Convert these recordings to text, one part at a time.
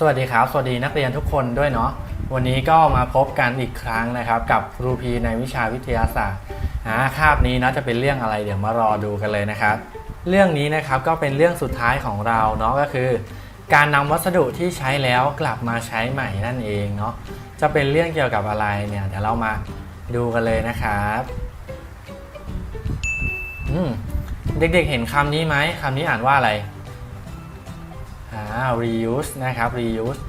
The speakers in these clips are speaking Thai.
สวัสดีครับ สวัสดีนักเรียนทุกคนด้วยเนาะวันนี้ก็มาพบกันอีกครั้งนะครับ กับครูพีในวิชาวิทยาศาสตร์อ่าคาบนี้นะจะเป็นเรื่องอะไรเดี๋ยวมารอดูกันเลยนะครับ เรื่องนี้นะครับก็เป็นเรื่องสุดท้ายของเราเนาะก็คือ การนำวัสดุที่ใช้แล้วกลับมาใช้ใหม่นั่นเองเนาะจะเป็นเรื่องเกี่ยวกับอะไรเนี่ยเดี๋ยวเรามาดูกันเลยนะครับอืมเด็กๆเห็นคำนี้ไหมคำนี้อ่านว่าอะไร อ่า reuse นะครับ reuse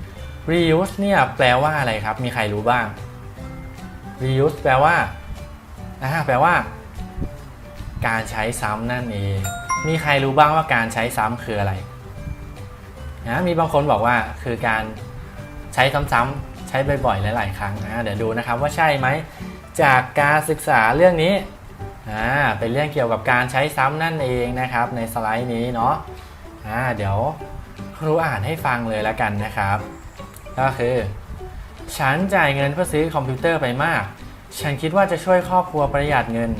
reuse เนี่ยแปลว่าอะไรครับ มีใครรู้บ้าง reuse แปลว่าอ่าแปลว่า การใช้ซ้ำนั่นเอง มีใครรู้บ้างว่าการใช้ซ้ำคืออะไรนะมีบางคนบอกว่าคือการใช้ซ้ำๆใช้บ่อยๆหลายๆครั้งนะเดี๋ยวดูนะครับว่าใช่ไหมจากการศึกษาเรื่องนี้อ่าเป็นเรื่องเกี่ยวกับการใช้ซ้ำนั่นเองนะครับ ในสไลด์นี้เนาะอ่าเดี๋ยว ครูอ่านให้ฟังเลยแล้วกันนะครับ ก็คือ ฉันจ่ายเงินเพื่อซื้อคอมพิวเตอร์ไปมาก ฉันคิดว่าจะช่วยครอบครัวประหยัดเงิน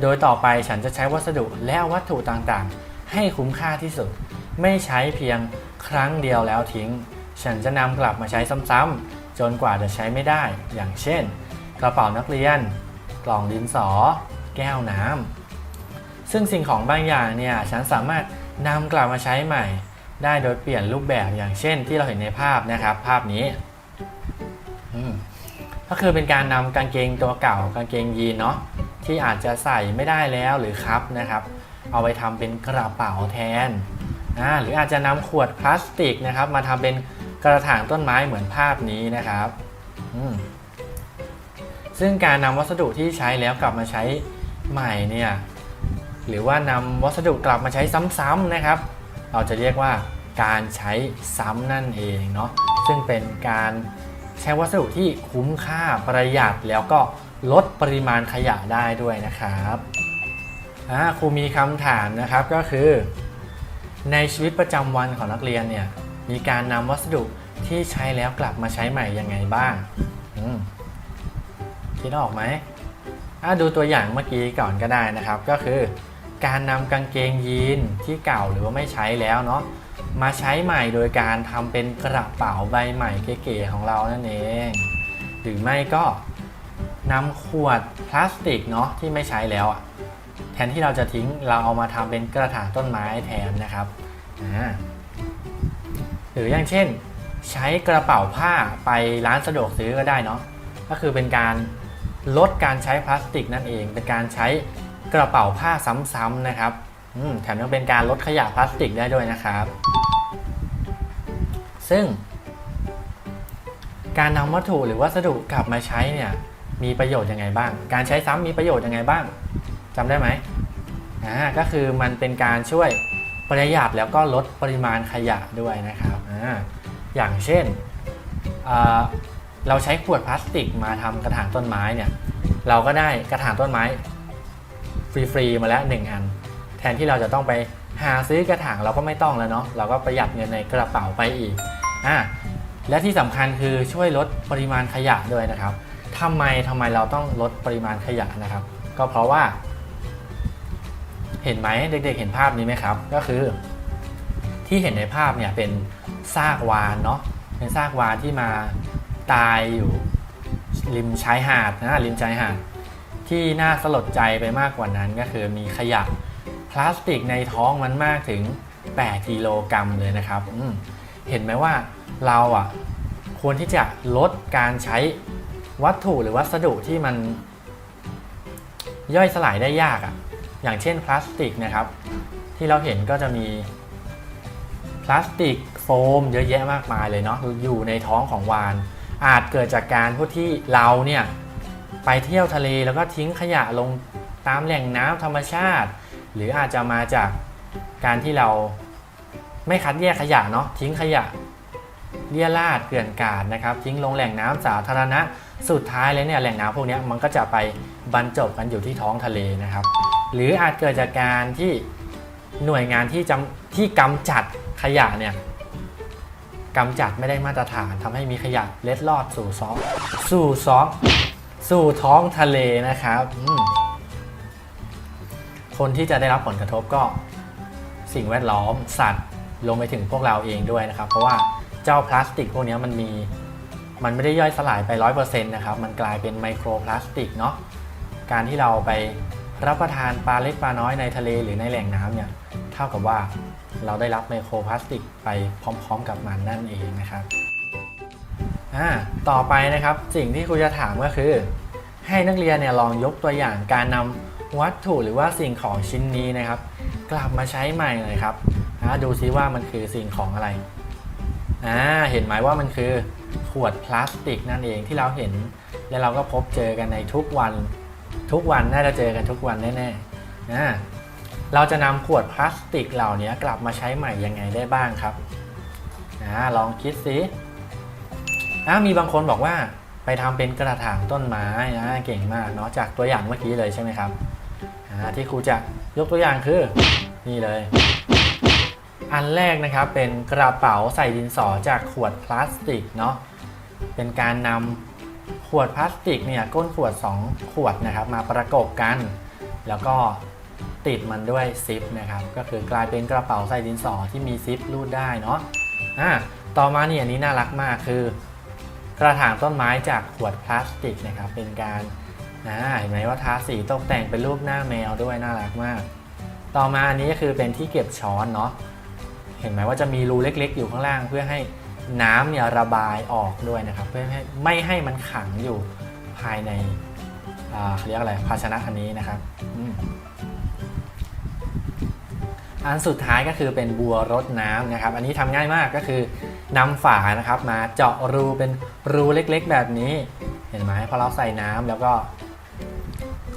โดยต่อไปฉันจะใช้วัสดุและวัตถุต่างๆ ให้คุ้มค่าที่สุด ไม่ใช้เพียงครั้งเดียวแล้วทิ้ง ฉันจะนำกลับมาใช้ซ้ำๆจนกว่าจะใช้ไม่ได้ อย่างเช่น กระเป๋านักเรียน กล่องดินสอ แก้วน้ำซึ่งสิ่งของบางอย่างเนี่ยฉันสามารถนำกลับมาใช้ใหม่ ได้โดยเปลี่ยนรูปแบบอย่างเช่นที่เราเห็นในภาพนะครับ ภาพนี้ก็คือเป็นการนำกางเกงตัวเก่ากางเกงยีนเนาะที่อาจจะใส่ไม่ได้แล้วหรือครับนะครับ เอาไปทำเป็นกระเป๋าแทนอ่าหรืออาจจะนำขวดพลาสติกนะครับ มาทำเป็นกระถางต้นไม้เหมือนภาพนี้นะครับซึ่งการนำวัสดุที่ใช้แล้วกลับมาใช้ใหม่เนี่ยหรือว่านำวัสดุกลับมาใช้ซ้ำๆนะครับ เราจะเรียกว่าการใช้ซ้ำนั่นเองเนาะซึ่งเป็นการใช้วัสดุที่คุ้มค่าประหยัดแล้วก็ลดปริมาณขยะได้ด้วยนะครับครูมีคำถามนะครับก็คือ ในชีวิตประจำวันของนักเรียนเนี่ยมีการนำวัสดุที่ใช้แล้วกลับมาใช้ใหม่ยังไงบ้างคิดออกไหมดูตัวอย่างเมื่อกี้ก่อนก็ได้นะครับก็คือ การนำกางเกงยีนที่เก่าหรือว่าไม่ใช้แล้วเนาะมาใช้ใหม่โดยการทำเป็นกระเป๋าใบใหม่เก๋ๆของเรานั่นเอง หรือไม่ก็นำขวดพลาสติกเนาะที่ไม่ใช้แล้วอะแทนที่เราจะทิ้งเราเอามาทำเป็นกระถางต้นไม้แทนนะครับหรืออย่างเช่น ใช้กระเป๋าผ้าไปร้านสะดวกซื้อก็ได้เนาะก็คือเป็นการลดการใช้พลาสติกนั่นเอง เป็นการใช้ กระเป๋าผ้าซ้ำๆนะครับแถมยังเป็นการลดขยะพลาสติกได้ด้วยนะครับ ซึ่ง การนำวัตถุหรือวัสดุกลับมาใช้เนี่ยมีประโยชน์ยังไงบ้าง การใช้ซ้ำมีประโยชน์ยังไงบ้างจำได้ไหมอ่าก็คือมันเป็นการช่วยประหยัดแล้วก็ลดปริมาณขยะด้วยนะครับอ่าอย่างเช่นเราใช้ขวดพลาสติกมาทำกระถางต้นไม้เนี่ยเราก็ได้กระถางต้นไม้ ฟรีๆมาแล้ว1อัน แทนที่เราจะต้องไปหาซื้อกระถางเราก็ไม่ต้องแล้วเนาะเราก็ประหยัดเงินในกระเป๋าไปอีกอะและที่สำคัญคือช่วยลดปริมาณขยะด้วยนะครับทำไมทำไมเราต้องลดปริมาณขยะนะครับ ก็เพราะว่า เห็นไหมเด็ก ๆ เห็นภาพนี้ไหมครับ ก็คือ ที่เห็นในภาพเนี่ยเป็นซากวานเนาะเป็นซากวานที่มาตายอยู่ริมชายหาดนะริมชายหาด ที่น่าสลดใจไปมากกว่านั้นก็คือมีขยะพลาสติกในท้องมันมากถึง 8 กิโลกรัมเลยนะครับเห็นไหมว่าเราอะควรที่จะลดการใช้วัตถุหรือวัสดุที่มันย่อยสลายได้ยากอะ อย่างเช่นพลาสติกนะครับ ที่เราเห็นก็จะมีพลาสติกโฟมเยอะแยะมากมายเลยเนาะอยู่ในท้องของวาน อาจเกิดจากการพวกที่เราเนี่ย ไปเที่ยวทะเลแล้วก็ทิ้งขยะลงตามแหล่งน้ำธรรมชาติ หรืออาจจะมาจากการที่เราไม่คัดแยกขยะเนาะทิ้งขยะเลี่ยราดเกลื่อนกาดนะครับ ทิ้งลงแหล่งน้ำสาธารณะ สุดท้ายเลยเนี่ยแหล่งน้ำพวกนี้มันก็จะไปบรรจบกันอยู่ที่ท้องทะเลนะครับ หรืออาจเกิดจากการที่หน่วยงานที่จำที่กำจัดขยะเนี่ยกำจัดไม่ได้มาตรฐานทำให้มีขยะเล็ดลอดสู่ซอกสู่ซอก สู่ท้องทะเลนะครับคนที่จะได้รับผลกระทบก็สิ่งแวดล้อมสัตว์ลงไปถึงพวกเราเองด้วยนะครับ เพราะว่าเจ้าพลาสติกพวกนี้มันมีมันไม่ได้ย่อยสลายไป 100%นะครับ มันกลายเป็นไมโครพลาสติกเนาะการที่เราไปรับประทานปลาเล็กปลาน้อยในทะเลหรือในแหล่งน้ำเนี่ยเท่ากับว่าเราได้รับไมโครพลาสติกไปพร้อม ๆ กับมันนั่นเองนะครับอ่าต่อไปนะครับสิ่งที่ครูจะถามก็คือ ให้นักเรียนเนี่ยลองยกตัวอย่างการนำวัตถุหรือว่าสิ่งของชิ้นนี้นะครับ กลับมาใช้ใหม่หน่อยครับอ่าดูซิว่ามันคือสิ่งของอะไรอ่าเห็นไหมว่ามันคือขวดพลาสติกนั่นเองที่เราเห็น และเราก็พบเจอกันในทุกวัน ทุกวันน่าจะเจอกันทุกวันแน่ๆอ่าเราจะนำขวดพลาสติกเหล่านี้กลับมาใช้ใหม่ยังไงได้บ้างครับอ่าลองคิดสิอ่ามีบางคนบอกว่า ไปทำเป็นกระถางต้นไม้อ่าเก่งมากเนาะจากตัวอย่างเมื่อกี้เลยใช่ไหมครับที่ครูจะยกตัวอย่างคือนี่เลย อันแรกนะครับเป็นกระเป๋าใส่ดินสอจากขวดพลาสติกเนาะเป็นการนำขวดพลาสติกเนี่ยก้นขวด 2 ขวดนะครับ มาประกบกัน แล้วก็ติดมันด้วยซิปนะครับก็คือกลายเป็นกระเป๋าใส่ดินสอที่มีซิปรูดได้เนาะอ่าต่อมาเนี่ยอันนี้น่ารักมากคือ กระถางต้นไม้จากขวดพลาสติกนะครับเป็นการอ่าเห็นไหมว่าทาสีตกแต่งเป็นรูปหน้าแมวด้วยน่ารักมาก ต่อมาอันนี้ก็คือเป็นที่เก็บช้อนเนาะเห็นไหมว่าจะมีรูเล็ก ๆ อยู่ข้างล่าง เพื่อให้น้ำเนี่ยระบายออกด้วยนะครับ เพื่อให้ไม่ให้มันขังอยู่ภายในอ่าเขาเรียกอะไรภาชนะอันนี้นะครับอันสุดท้ายก็คือเป็นบัวรดน้ำนะครับ อันนี้ทำง่ายมากก็คือ นำฝานะครับมาเจาะรูเป็นรูเล็กๆ แบบนี้เห็นไหมพอเราใส่น้ำแล้วก็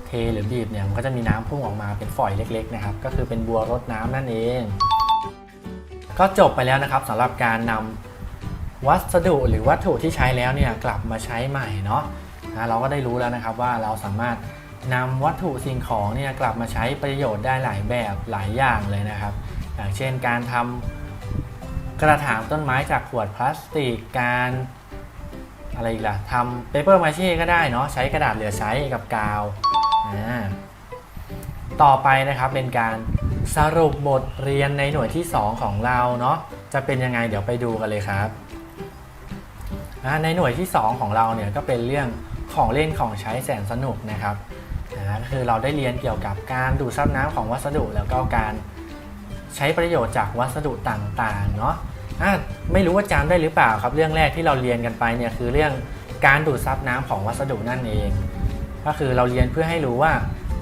เทหรือบีบเนี่ยมันก็จะมีน้ำพุ่งออกมาเป็นฝอยเล็ก ๆ นะครับ ก็คือเป็นบัวรดน้ำนั่นเอง ก็จบไปแล้วนะครับสำหรับการนำวัสดุหรือวัตถุที่ใช้แล้วเนี่ยกลับมาใช้ใหม่เนาะนะเราก็ได้รู้แล้วนะครับว่าเราสามารถนำวัตถุสิ่งของเนี่ยกลับมาใช้ประโยชน์ได้หลายแบบหลายอย่างเลยนะครับ อย่างเช่นการทำ กระถางต้นไม้จากขวดพลาสติกการอะไรอีกล่ะทำเปเปอร์มาเช่ก็ได้เนาะใช้กระดาษเหลือใช้กับกาวต่อไปนะครับเป็นการสรุปบทเรียนในหน่วยที่ 2 ของเราเนาะจะเป็นยังไงเดี๋ยวไปดูกันเลยครับในหน่วยที่ 2 ของเราเนี่ยก็เป็นเรื่องของเล่นของใช้แสนสนุกนะครับนะก็คือเราได้เรียนเกี่ยวกับการดูดซับน้ำของวัสดุแล้วก็การ ใช้ประโยชน์จากวัสดุต่างๆเนาะอะไม่รู้ว่าจำได้หรือเปล่าครับ เรื่องแรกที่เราเรียนกันไปเนี่ยคือเรื่องการดูดซับน้ำของวัสดุนั่นเอง ก็คือเราเรียนเพื่อให้รู้ว่า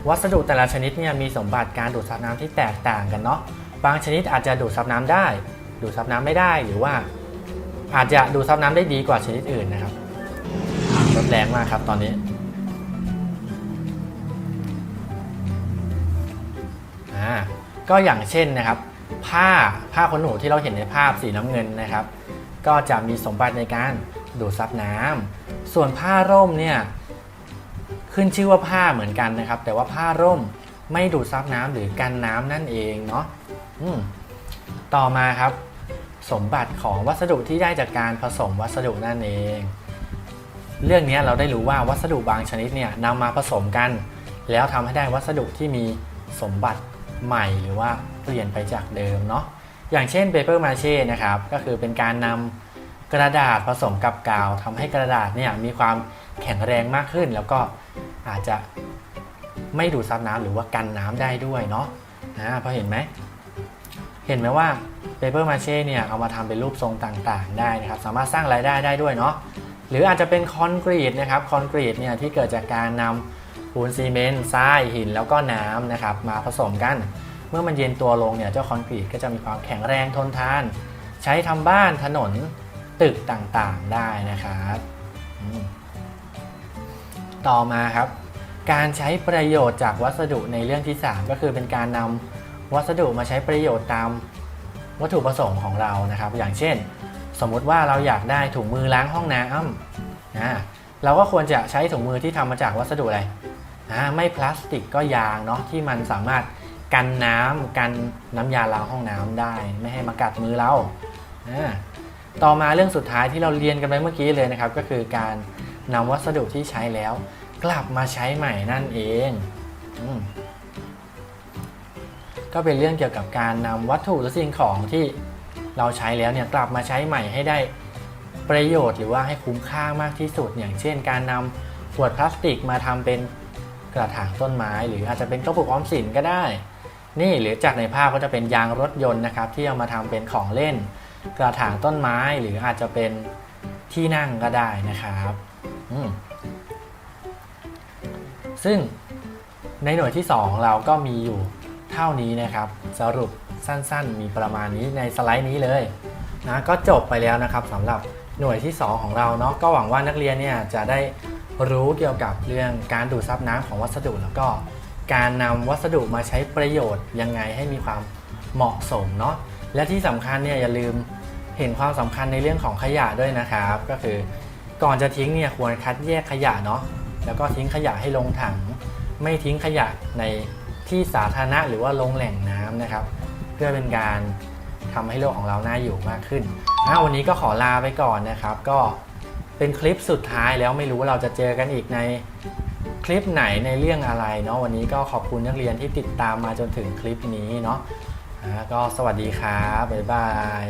วัสดุแต่ละชนิดเนี่ยมีสมบัติการดูดซับน้ำที่แตกต่างกันเนาะบางชนิดอาจจะดูดซับน้ำได้ ดูดซับน้ำไม่ได้หรือว่าอาจจะดูดซับน้ำได้ดีกว่าชนิดอื่นนะครับรถแรงมากครับตอนนี้อ่า ก็อย่างเช่นนะครับ ผ้าผ้าขนหนูที่เราเห็นในภาพสีน้ำเงินนะครับ ก็จะมีสมบัติในการดูดซับน้ำส่วนผ้าร่มเนี่ยขึ้นชื่อว่าผ้าเหมือนกันนะครับ แต่ว่าผ้าร่มไม่ดูดซับน้ำหรือกันน้ำนั่นเองเนาะต่อมาครับ สมบัติของวัสดุที่ได้จากการผสมวัสดุนั่นเอง เรื่องนี้เราได้รู้ว่าวัสดุบางชนิดเนี่ยนำมาผสมกัน แล้วทำให้ได้วัสดุที่มีสมบัติ ใหม่หรือว่าเปลี่ยนไปจากเดิมเนาะอย่างเช่นเปเปอร์มาเช่นะครับก็คือเป็นการนำกระดาษผสมกับกาวทำให้กระดาษเนี่ยมีความแข็งแรงมากขึ้น แล้วก็อาจจะไม่ดูดซับน้ำหรือว่ากันน้ำได้ด้วยเนาะอ่าพอเห็นไหมเห็นไหมว่าเปเปอร์มาเช่เนี่ยเอามาทำเป็นรูปทรงต่างๆ ได้นะครับ สามารถสร้างรายได้ได้ด้วยเนาะหรืออาจจะเป็นคอนกรีตนะครับคอนกรีตเนี่ยที่เกิดจากการนำ ปูนซีเมนต์ทรายหินแล้วก็น้ำนะครับมาผสมกัน เมื่อมันเย็นตัวลงเนี่ยเจ้าคอนกรีตก็จะมีความแข็งแรงทนทาน ใช้ทำบ้านถนนตึกต่างๆได้นะครับต่อมาครับ การใช้ประโยชน์จากวัสดุในเรื่องที่ 3 ก็คือเป็นการนำวัสดุมาใช้ประโยชน์ตามวัตถุประสงค์ของเรานะครับ อย่างเช่น สมมุติว่าเราอยากได้ถุงมือล้างห้องน้ำนะเราก็ควรจะใช้ถุงมือที่ทำมาจากวัสดุอะไร ไม่พลาสติกก็ยางเนาะที่มันสามารถกันน้ำกันน้ำยาล้างห้องน้ำได้ ไม่ให้มากัดมือเราต่อมาเรื่องสุดท้ายที่เราเรียนกันไปเมื่อกี้เลยนะครับ ก็คือการนำวัสดุที่ใช้แล้ว กลับมาใช้ใหม่นั่นเองอก็เป็นเรื่องเกี่ยวกับการนำวัตถุหรือสิ่งของที่เราใช้แล้วเนี่ยกลับมาใช้ใหม่ให้ได้ประโยชน์หรือว่าให้คุ้มค่ามากที่สุด อย่างเช่น การนำขวดพลาสติกมาทำเป็น กระถางต้นไม้ หรืออาจจะเป็นกระปุกออมสินก็ได้ นี่หรือจากในภาพก็จะเป็นยางรถยนต์นะครับ ที่เอามาทำเป็นของเล่น กระถางต้นไม้หรืออาจจะเป็นที่นั่งก็ได้นะครับซึ่งในหน่วยที่ 2 เราก็มีอยู่เท่านี้นะครับ สรุปสั้นๆ มีประมาณนี้ในสไลด์นี้เลยนะก็จบไปแล้วนะครับสำหรับหน่วยที่ 2 ของเราเนาะก็หวังว่านักเรียนเนี่ยจะได้ รู้เกี่ยวกับเรื่องการดูดซับน้ำของวัสดุแล้วก็การนำวัสดุมาใช้ประโยชน์ยังไงให้มีความเหมาะสมเนาะและที่สำคัญเนี่ยอย่าลืมเห็นความสำคัญในเรื่องของขยะด้วยนะครับ ก็คือก่อนจะทิ้งเนี่ยควรคัดแยกขยะเนาะแล้วก็ทิ้งขยะให้ลงถัง ไม่ทิ้งขยะในที่สาธารณะหรือว่าลงแหล่งน้ำนะครับ เพื่อเป็นการทำให้โลกของเราน่าอยู่มากขึ้นนะวันนี้ก็ขอลาไปก่อนนะครับ ก็ เป็นคลิปสุดท้ายแล้วไม่รู้ว่าเราจะเจอกันอีกในคลิปไหนในเรื่องอะไรเนาะวันนี้ก็ขอบคุณนักเรียนที่ติดตามมาจนถึงคลิปนี้เนาะก็สวัสดีครับบ๊ายบาย